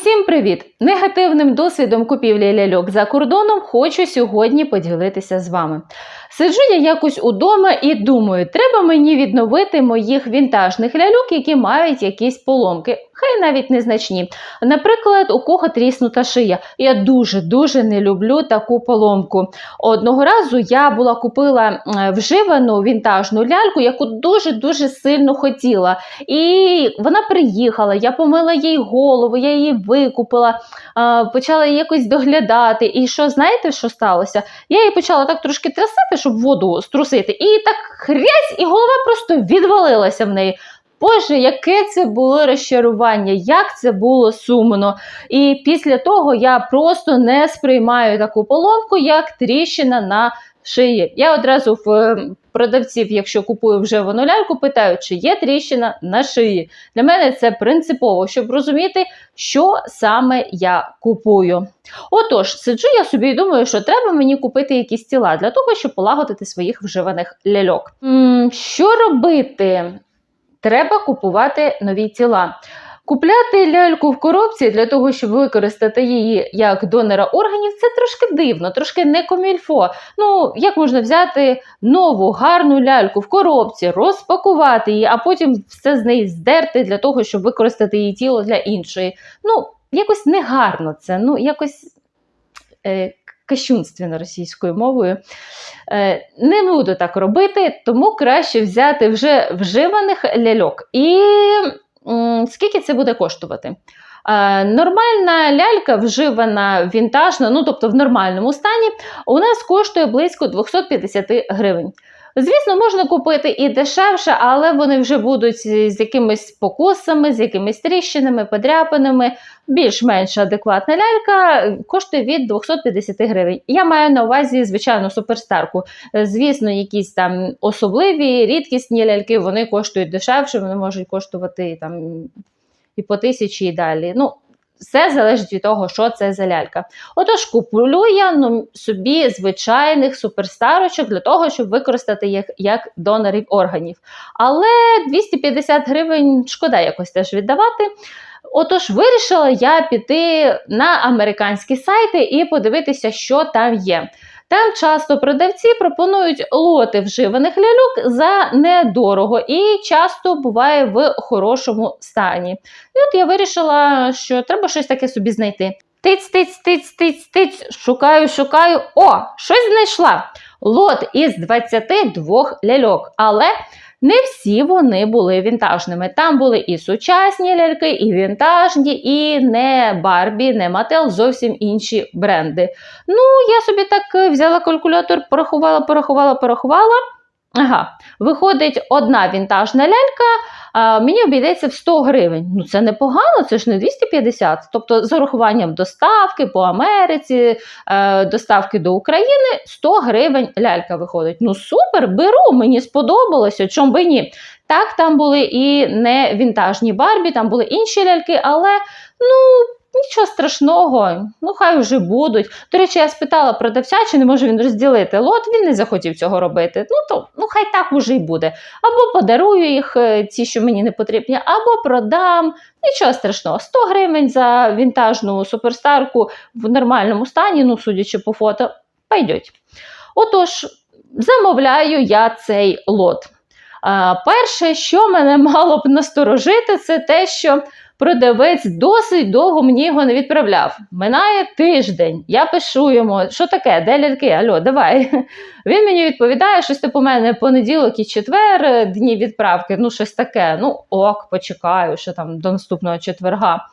Усім привіт! Негативним досвідом купівлі ляльок за кордоном хочу сьогодні поділитися з вами. Сиджу я якось удома і думаю, треба мені відновити моїх вінтажних ляльок, які мають якісь поломки, хай навіть незначні. Наприклад, у кого тріснута шия. Я дуже-дуже не люблю таку поломку. Одного разу я була купила вживану вінтажну ляльку, яку дуже-дуже сильно хотіла. І вона приїхала, я помила їй голову, я її викупила, почала її якось доглядати. І що знаєте, що сталося? Я її почала так трошки трясати, щоб воду струсити, і так хрязь, і голова просто відвалилася в неї. Боже, яке це було розчарування, як це було сумно. І після того я просто не сприймаю таку поломку, як тріщина на шиї. Я одразу в е, продавців, якщо купую вже вону ляльку, питаю, чи є тріщина на шиї. Для мене це принципово, щоб розуміти, що саме я купую. Отож, сиджу я собі і думаю, що треба мені купити якісь тіла для того, щоб полагодити своїх вживаних ляльок. М, що робити? Треба купувати нові тіла. Купляти ляльку в коробці для того, щоб використати її як донора органів, це трошки дивно, трошки не комільфо. Ну, як можна взяти нову гарну ляльку в коробці, розпакувати її, а потім все з неї здерти для того, щоб використати її тіло для іншої. Ну, якось негарно це, ну, якось е, кощунственно російською мовою. Е, не буду так робити, тому краще взяти вже вживаних ляльок. І скільки це буде коштувати? Е, Нормальна лялька, вживана вінтажна, ну тобто в нормальному стані, у нас коштує близько 250 гривень. Звісно, можна купити і дешевше, але вони вже будуть з якимись покосами, з якимись тріщинами, подряпинами. Більш-менш адекватна лялька коштує від 250 гривень. Я маю на увазі звичайну суперстарку. Е, Звісно, якісь там особливі, рідкісні ляльки, вони коштують дешевше, вони можуть коштувати там і по тисячі і далі. Ну, все залежить від того, що це за лялька. Отож, куплю я ну, собі звичайних суперстарочок для того, щоб використати їх як донорів органів. Але 250 гривень шкода якось теж віддавати. Отож, вирішила я піти на американські сайти і подивитися, що там є. Там часто продавці пропонують лоти вживаних ляльок за недорого і часто буває в хорошому стані. І от я вирішила, що треба щось таке собі знайти. Тиць, тиць, тиць, тиць, тиць, шукаю, шукаю. О, щось знайшла. Лот із 22 ляльок, але не всі вони були вінтажними. Там були і сучасні ляльки, і вінтажні, і не Барбі, не Мател, зовсім інші бренди. Ну, я собі так е, взяла калькулятор, порахувала, порахувала, порахувала. Ага, виходить одна вінтажна лялька, а, мені обійдеться в 100 гривень. Ну це непогано, це ж не 250. Тобто, з урахуванням доставки по Америці, е, доставки до України 100 гривень лялька виходить. Ну супер, беру, мені сподобалося, чому би ні. Так, там були і не вінтажні Барбі, там були інші ляльки, але ну. Нічого страшного, ну хай вже будуть. До речі, я спитала продавця, чи не може він розділити лот. Він не захотів цього робити. Ну то ну хай так уже й буде. Або подарую їх, е, ті, що мені не потрібні, або продам. Нічого страшного. 100 гривень за вінтажну суперстарку в нормальному стані, ну судячи по фото, пойдуть. Отож, замовляю я цей лот. А, перше, що мене мало б насторожити, це те, що продавець досить довго мені його не відправляв. Минає тиждень, я пишу йому, що таке, де ляльки? Альо, давай. Він мені відповідає, щось типу мене понеділок і четвер, е, дні відправки, ну щось таке. Ну, ок, почекаю, що там до наступного четверга.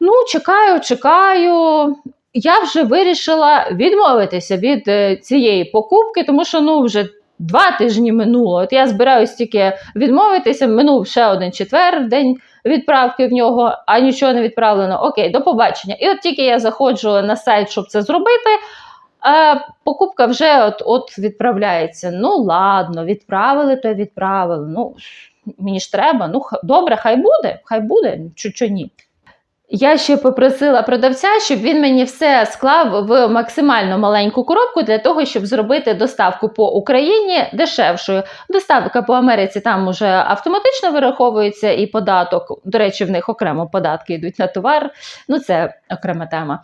Ну, чекаю, чекаю. Я вже вирішила відмовитися від е, цієї покупки, тому що ну вже два тижні минуло. От я збираюсь тільки відмовитися. Минув ще один четвер, день відправки в нього, а нічого не відправлено. Окей, до побачення. І от тільки я заходжу на сайт, щоб це зробити. А покупка вже от от відправляється. Ну, ладно, відправили, то відправили. Ну, мені ж треба. Ну, добре, хай буде, хай буде, чи, чи ні. Я ще попросила продавця, щоб він мені все склав в максимально маленьку коробку для того, щоб зробити доставку по Україні дешевшою. Доставка по Америці там уже автоматично вираховується і податок. До речі, в них окремо податки йдуть на товар. Ну це окрема тема.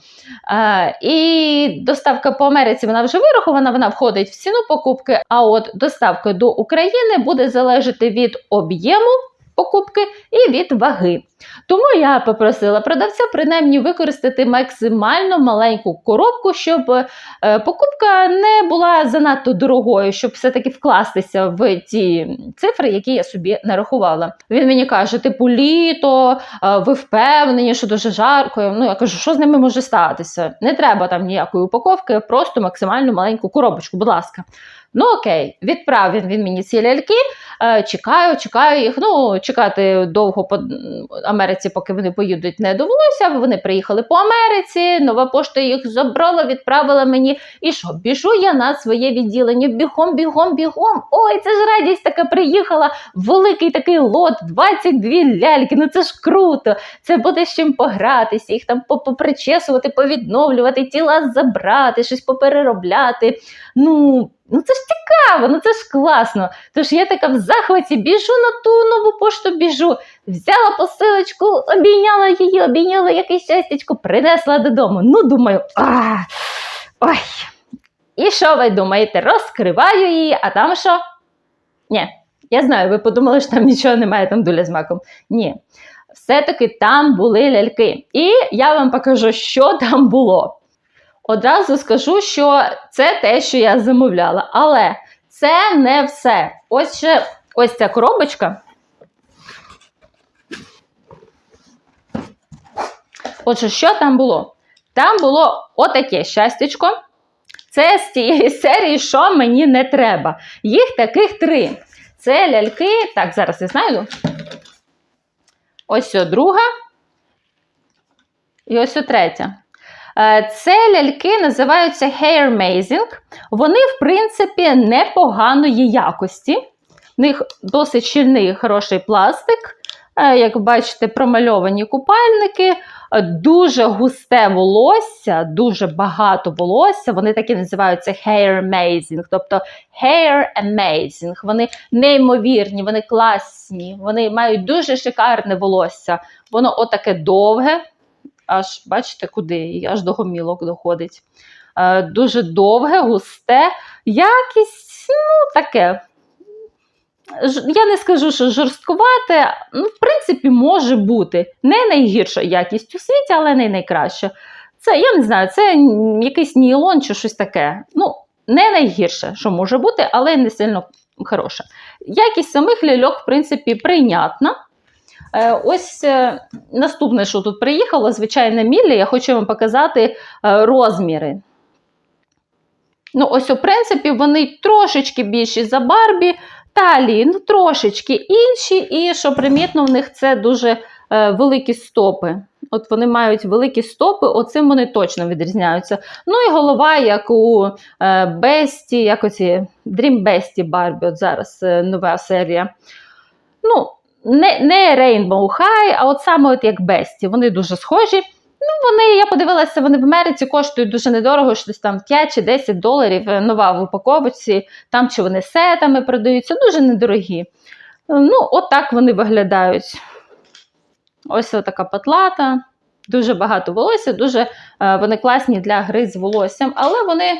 Е, і доставка по Америці вона вже вирахована, вона входить в ціну покупки. А от доставка до України буде залежати від об'єму покупки і від ваги. Тому я попросила продавця принаймні використати максимально маленьку коробку, щоб е, покупка не була занадто дорогою, щоб все-таки вкластися в ті цифри, які я собі нарахувала. Він мені каже: типу, літо, е, ви впевнені, що дуже жарко. Ну я кажу, що з ними може статися? Не треба там ніякої упаковки, просто максимально маленьку коробочку, будь ласка. Ну окей, відправив він мені ці ляльки. Е, чекаю, чекаю їх. Ну, чекати довго по Америці, поки вони поїдуть, не довелося. Вони приїхали по Америці. Нова пошта їх забрала, відправила мені. І що? Біжу я на своє відділення. Бігом, бігом, бігом. Ой, це ж радість така приїхала. Великий такий лот, 22 ляльки. Ну це ж круто. Це буде з чим погратися, їх там попричесувати, повідновлювати, тіла забрати, щось попереробляти. Ну. Ну це ж цікаво, ну це ж класно. Тож я така в захваті біжу на ту нову пошту, біжу, взяла посилочку, обійняла її, обійняла якесь щастячко, принесла додому. Ну, думаю, ой. І що ви думаєте? Розкриваю її, а там що? Ні, я знаю, ви подумали, що там нічого немає, там дуля з маком. Ні. Все-таки там були ляльки. І я вам покажу, що там було. Одразу скажу, що це те, що я замовляла, але це не все. Ось ще ось ця коробочка. Отже, що там було? Там було отаке щастячко. Це з тієї серії, що мені не треба. Їх таких три. Це ляльки. Так, зараз я знайду. Ось о друга. І ось о третя. Е, Це ляльки називаються Hair Mazing. Вони, в принципі, непоганої якості. В них досить щільний хороший пластик. Е, Як бачите, промальовані купальники, е, дуже густе волосся, дуже багато волосся. Вони такі називаються hair amazing, тобто hair amazing. Вони неймовірні, вони класні, вони мають дуже шикарне волосся. Воно отаке довге, аж бачите, куди, аж до гомілок доходить. Е, Дуже довге, густе, якість, ну, таке. Я не скажу, що жорсткувате, ну, в принципі, може бути. Не найгірша якість у світі, але не найкраща. Це, я не знаю, це якийсь нілон чи щось таке. Ну, не найгірше, що може бути, але не сильно хороша. Якість самих ляльок, в принципі, прийнятна. Е, Ось е, наступне, що тут приїхало, звичайно, Міллі. Я хочу вам показати е, розміри. Ну, ось, у принципі, вони трошечки більші за Барбі, талії, ну, трошечки інші, і що примітно, в них це дуже великі стопи. От вони мають великі стопи, оцим вони точно відрізняються. Ну і голова, як у Бесті, як оці Dream Bestie Барбі, от зараз нова серія. Ну, не, не Rainbow High, а от саме от як Бесті. Вони дуже схожі. Ну, вони, я подивилася, вони в Америці коштують дуже недорого, щось там 5 чи 10 доларів е, нова в упаковці, там чи вони сетами продаються, дуже недорогі. Ну, от так вони виглядають. Ось така патлата, дуже багато волосся, дуже е, вони класні для гри з волоссям, але вони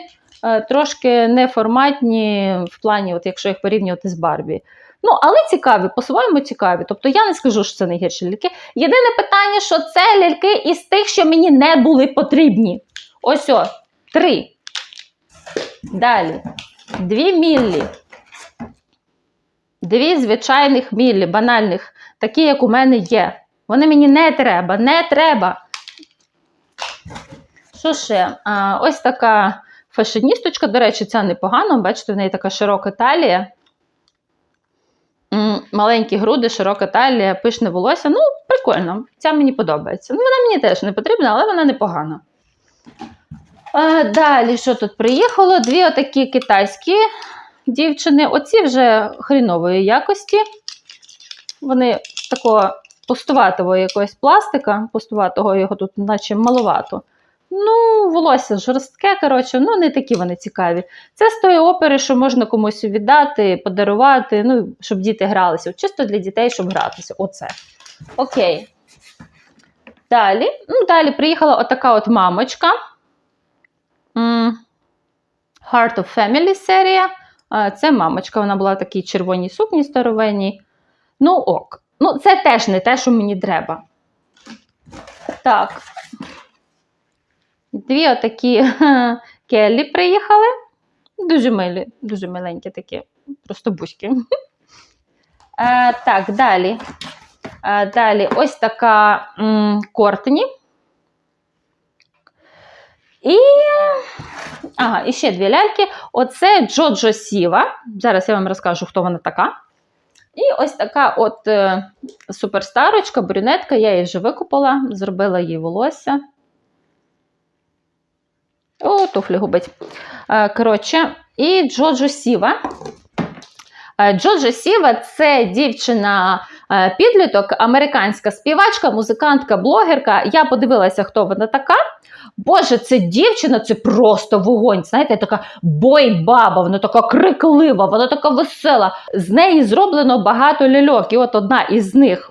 е, трошки неформатні в плані, от якщо їх порівнювати з Барбі. Ну, але цікаві, по-своєму цікаві. Тобто я не скажу, що це найгірші ляльки. Єдине питання, що це ляльки із тих, що мені не були потрібні. Ось о, три. Далі. Дві міллі. Дві звичайних міллі, банальних, такі, як у мене є. Вони мені не треба, не треба. Що ще? А, ось така фашеністочка. До речі, ця непогано. Бачите, в неї така широка талія. Маленькі груди, широка талія, пишне волосся. Ну, прикольно. Ця мені подобається. Ну, вона мені теж не потрібна, але вона непогана. Далі, що тут приїхало? Дві отакі китайські дівчини. Оці вже хрінової якості. Вони такого пустуватого якогось пластика, пустуватого його тут наче маловато. Ну, волосся жорстке, коротше, ну не такі вони цікаві. Це з тої опери, що можна комусь віддати, подарувати, ну, щоб діти гралися. Чисто для дітей, щоб гратися. Оце. Окей. Далі. Ну, далі приїхала отака от мамочка. Heart of Family серія. Це мамочка, вона була в такій червоній сукні старовинній. Ну, ок. Ну, це теж не те, що мені треба. Так. Дві отакі келлі приїхали. Дуже милі, дуже миленькі такі, просто бузьки. Е, так, далі. Е, далі ось така м, Кортні. І. Ага, і ще дві ляльки. Оце Джоджо Сіва. Зараз я вам розкажу, хто вона така. І ось така от е, суперстарочка, брюнетка, я її вже викупила, зробила їй волосся. О, туфлі губить. Е, коротше, і Джоджо Сіва. Е, Джоджо Сіва це дівчина е, американська співачка, музикантка, блогерка. Я подивилася, хто вона така. Боже, це дівчина, це просто вогонь. Знаєте, така бойбаба, вона така криклива, вона така весела. З неї зроблено багато ляльок. І от одна із них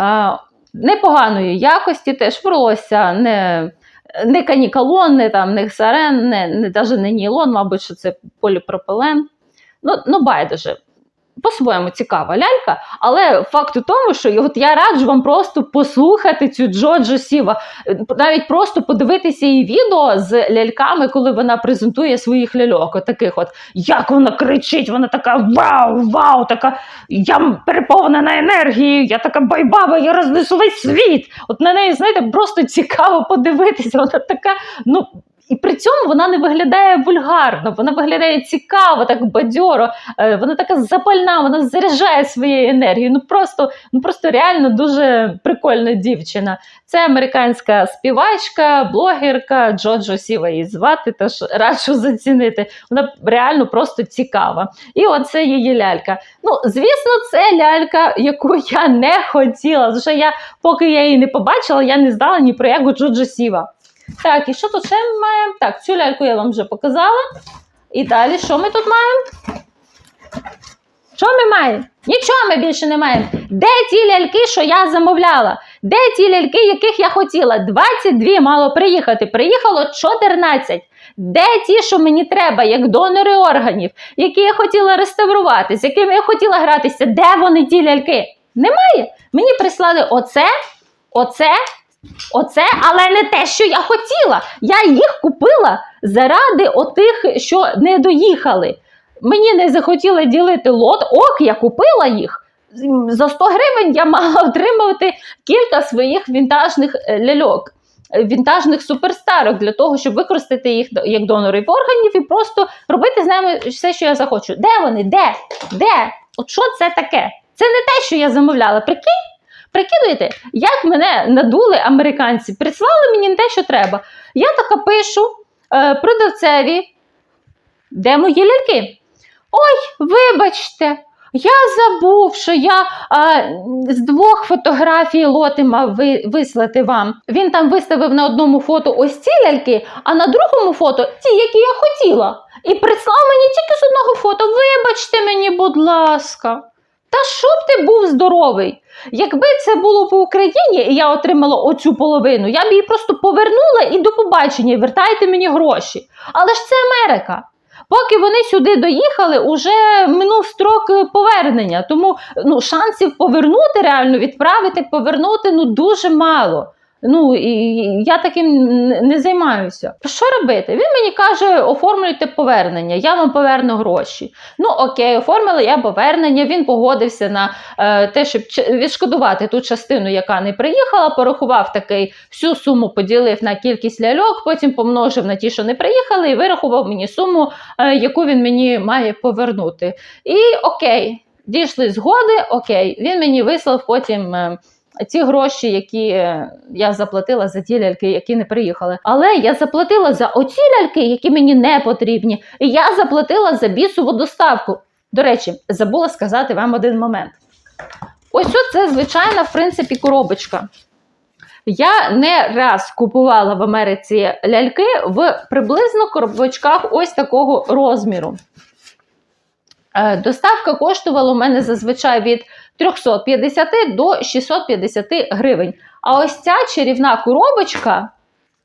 е, непоганої якості, теж волосся, не, не канікалон, не там не сарен, не, навіть не нілон, мабуть, що це поліпропилен. Ну, ну байдуже. По-своєму цікава лялька, але факт у тому, що от я раджу вам просто послухати цю Джоджо Сіва, навіть просто подивитися її відео з ляльками, коли вона презентує своїх ляльок. Таких от, як вона кричить, вона така вау, вау, така я переповнена енергією, я така байбаба, я рознесу весь світ. От на неї, знаєте, просто цікаво подивитися. Вона така, ну. І при цьому вона не виглядає вульгарно, вона виглядає цікаво, так бадьоро, е, вона така запальна, вона заряджає своєю енергією. Ну просто, ну просто реально дуже прикольна дівчина. Це американська співачка, блогерка Джоджо Сіва її звати, тож раджу зацінити. Вона реально просто цікава. І оце її лялька. Ну, звісно, це лялька, яку я не хотіла. Тому що я, поки я її не побачила, я не знала ні про яку Джоджо Сіва. Так, і що тут ще ми маємо? Так, цю ляльку я вам вже показала. І далі, що ми тут маємо? Що ми маємо? Нічого ми більше не маємо. Де ті ляльки, що я замовляла? Де ті ляльки, яких я хотіла? 22 мало приїхати. Приїхало 14. Де ті, що мені треба, як донори органів, які я хотіла реставрувати, з якими я хотіла гратися? Де вони ті ляльки? Немає. Мені прислали оце, оце, оце, але не те, що я хотіла. Я їх купила заради отих, що не доїхали. Мені не захотіли ділити лот, ок, я купила їх. За 100 гривень я мала отримувати кілька своїх вінтажних е, ляльок, е, вінтажних суперстарок для того, щоб використати їх як донорів органів і просто робити з ними все, що я захочу. Де вони? Де? Де? От що це таке? Це не те, що я замовляла. Прикинь? Прикидуєте, як мене надули американці, прислали мені не те, що треба. Я така пишу е, продавцеві, де мої ляльки? Ой, вибачте, я забув, що я а, з двох фотографій лоти мав ви, вислати вам. Він там виставив на одному фото ось ці ляльки, а на другому фото ті, які я хотіла. І прислав мені тільки з одного фото. Вибачте мені, будь ласка. Та щоб ти був здоровий. Якби це було по Україні і я отримала оцю половину, я б її просто повернула і до побачення, вертайте мені гроші. Але ж це Америка. Поки вони сюди доїхали, уже минув строк е, повернення. Тому ну, шансів повернути реально, відправити, повернути ну дуже мало. Ну і я таким не займаюся. Що робити? Він мені каже: оформлюйте повернення, я вам поверну гроші. Ну окей, оформила я повернення. Він погодився на е, те, щоб відшкодувати ту частину, яка не приїхала. Порахував такий всю суму, поділив на кількість ляльок, потім помножив на ті, що не приїхали, і вирахував мені суму, е, яку він мені має повернути. І окей, дійшли згоди. Окей, він мені вислав потім. е, Ті гроші, які е, я заплатила за ті ляльки, які не приїхали. Але я заплатила за оці ляльки, які мені не потрібні. І я заплатила за бісову доставку. До речі, забула сказати вам один момент. Ось це звичайна, в принципі, коробочка. Я не раз купувала в Америці ляльки в приблизно коробочках ось такого розміру. Е, Доставка коштувала у мене зазвичай від 350 до 650 гривень. А ось ця чарівна коробочка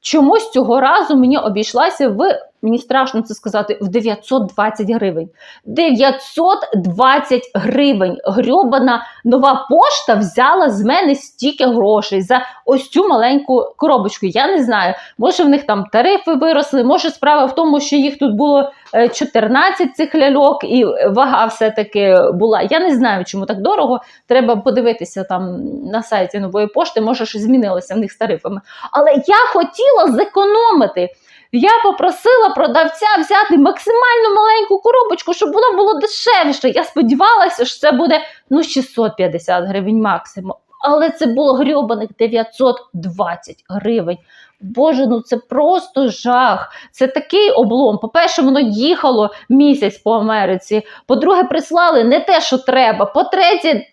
чомусь цього разу мені обійшлася в, мені страшно це сказати, в 920 гривень. 920 гривень. Грьобана нова пошта взяла з мене стільки грошей за ось цю маленьку коробочку. Я не знаю, може в них там тарифи виросли, може справа в тому, що їх тут було е, 14 цих ляльок, і вага все-таки була. Я не знаю, чому так дорого. Треба подивитися там на сайті нової пошти, може щось змінилося в них з тарифами. Але я хотіла зекономити. Я попросила продавця взяти максимально маленьку коробочку, щоб воно було дешевше. Я сподівалася, що це буде ну 650 гривень максимум. Але це було грьобаних 920 гривень. Боже, ну це просто жах. Це такий облом. По-перше, воно їхало місяць по Америці. По-друге, прислали не те, що треба. По-третє,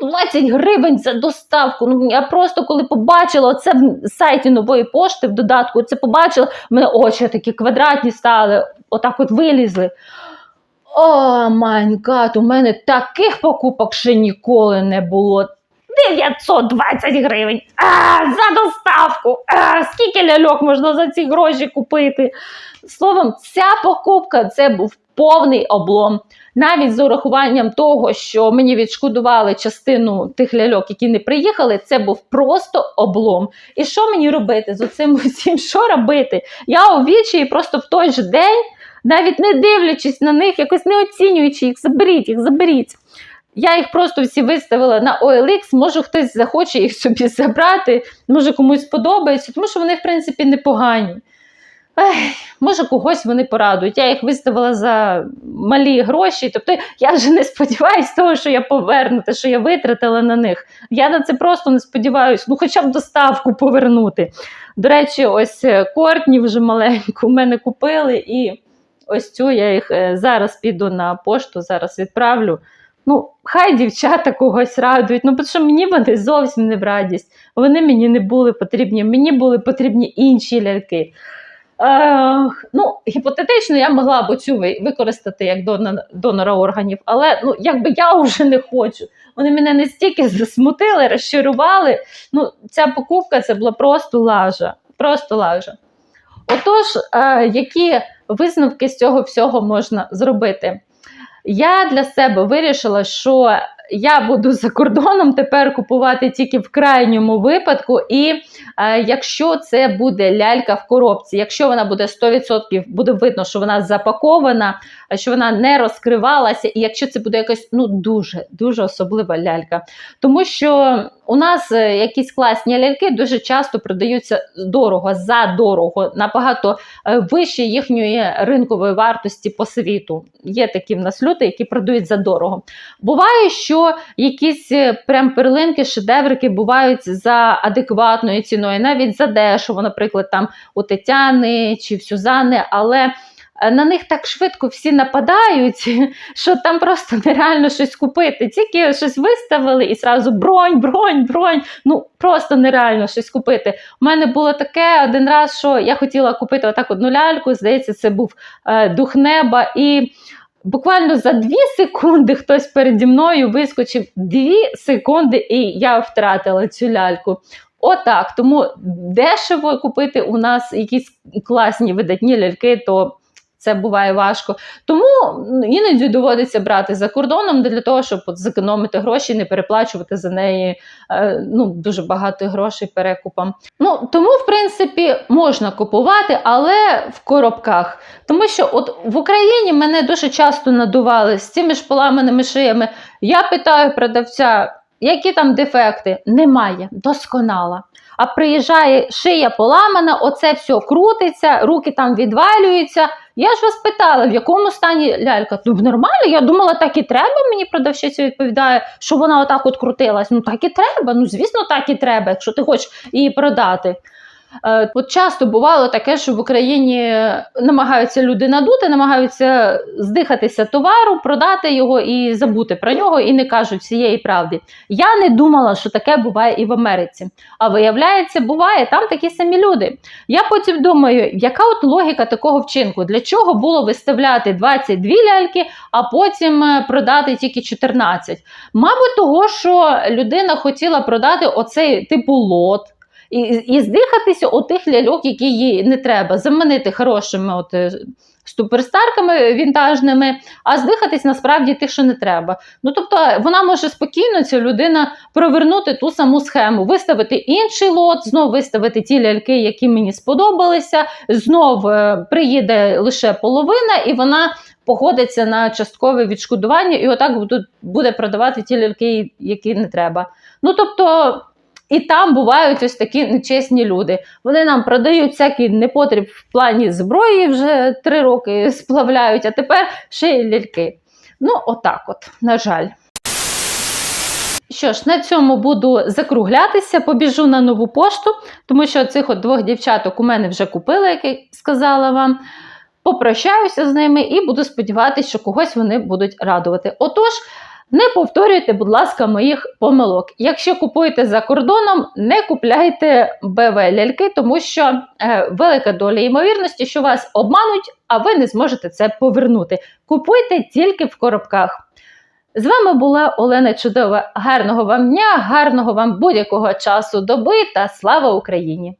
920 гривень за доставку. Ну я просто коли побачила це в сайті нової пошти в додатку, це побачила, в мене очі такі квадратні стали, отак от вилізли. О, майн гад, у мене таких покупок ще ніколи не було. 920 гривень а, за доставку. А, скільки ляльок можна за ці гроші купити? Словом, ця покупка це був повний облом. Навіть з урахуванням того, що мені відшкодували частину тих ляльок, які не приїхали, це був просто облом. І що мені робити з оцим усім? Що робити? Я у вічі просто в той же день, навіть не дивлячись на них, якось не оцінюючи їх, заберіть їх, заберіть. Я їх просто всі виставила на OLX, може хтось захоче їх собі забрати, може комусь сподобається, тому що вони, в принципі, непогані. Ех, може, когось вони порадують. Я їх виставила за малі гроші. Тобто я вже не сподіваюся того, що я поверну, те, що я витратила на них. Я на це просто не сподіваюся, ну хоча б доставку повернути. До речі, ось е, Кортні вже маленьку в мене купили, і ось цю я їх е, зараз піду на пошту, зараз відправлю. Ну, хай дівчата когось радують, ну, тому що мені вони зовсім не в радість. Вони мені не були потрібні, мені були потрібні інші ляльки. Е, ну, Гіпотетично, я могла б цю використати як донора, органів, але ну, якби я вже не хочу. Вони мене настільки засмутили, розчарували. Ну, Ця покупка це була просто лажа. Просто лажа. Отож, е, які висновки з цього всього можна зробити? Я для себе вирішила, що я буду за кордоном тепер купувати тільки в крайньому випадку, і е, якщо це буде лялька в коробці, якщо вона буде 100%, буде видно, що вона запакована, що вона не розкривалася, і якщо це буде якась ну дуже дуже особлива лялька. Тому що у нас е, якісь класні ляльки дуже часто продаються дорого, задорого, набагато е, вище їхньої ринкової вартості по світу. Є такі в нас люди, які продають за дорого. Буває, що якісь е, прям перлинки, шедеврики бувають за адекватною ціною, навіть за дешево, наприклад, там у Тетяни чи в Сюзани, але. На них так швидко всі нападають, що там просто нереально щось купити. Тільки щось виставили і зразу бронь, бронь, бронь. Ну просто нереально щось купити. У мене було таке один раз, що я хотіла купити отак одну ляльку. Здається, це був е, дух неба. І Буквально за дві секунди хтось переді мною вискочив дві секунди, і я втратила цю ляльку. Отак. Тому дешево купити у нас якісь класні видатні ляльки, то це буває важко. Тому іноді доводиться брати за кордоном для того, щоб от зекономити гроші, не переплачувати за неї е, ну, дуже багато грошей перекупом. Ну, Тому, в принципі, можна купувати, але в коробках. Тому що от в Україні мене дуже часто надували з цими ж поламаними шиями. Я питаю продавця. Які там дефекти? Немає, досконала. А приїжджає шия поламана, оце все крутиться, руки там відвалюються. Я ж вас питала, в якому стані лялька? Ну, нормально, я думала, так і треба. Мені продавщиця відповідає, що вона отак от крутилась. Ну так і треба. Ну, звісно, так і треба, якщо ти хочеш її продати. Е, От часто бувало таке, що в Україні намагаються люди надути, намагаються здихатися товару, продати його і забути про нього, і не кажуть всієї правди. Я не думала, що таке буває і в Америці. А виявляється, буває там такі самі люди. Я потім думаю, яка от логіка такого вчинку? Для чого було виставляти 22 ляльки, а потім е, продати тільки 14? Мабуть, того, що людина хотіла продати оцей типу лот. І, і здихатися отих ляльок, які їй не треба, замінити хорошими от, е, суперстарками вінтажними, а здихатись насправді тих, що не треба. Ну тобто вона може спокійно, ця людина, провернути ту саму схему, виставити інший лот, знов виставити ті ляльки, які мені сподобалися, знов е, приїде лише половина, і вона погодиться на часткове відшкодування, і отак буде продавати ті ляльки, які не треба. Ну тобто. І там бувають ось такі нечесні люди. Вони нам продають всякий непотріб в плані зброї вже три роки сплавляють, а тепер ще й ляльки. Ну, отак, от, на жаль. Що ж, на цьому буду закруглятися, побіжу на нову пошту, тому що цих от двох дівчаток у мене вже купили, як я сказала вам. Попрощаюся з ними і буду сподіватися, що когось вони будуть радувати. Отож, не повторюйте, будь ласка, моїх помилок. Якщо купуєте за кордоном, не купляйте БВ ляльки, тому що е, велика доля ймовірності, що вас обмануть, а ви не зможете це повернути. Купуйте тільки в коробках. З вами була Олена Чудова. Гарного вам дня, гарного вам будь-якого часу доби та слава Україні!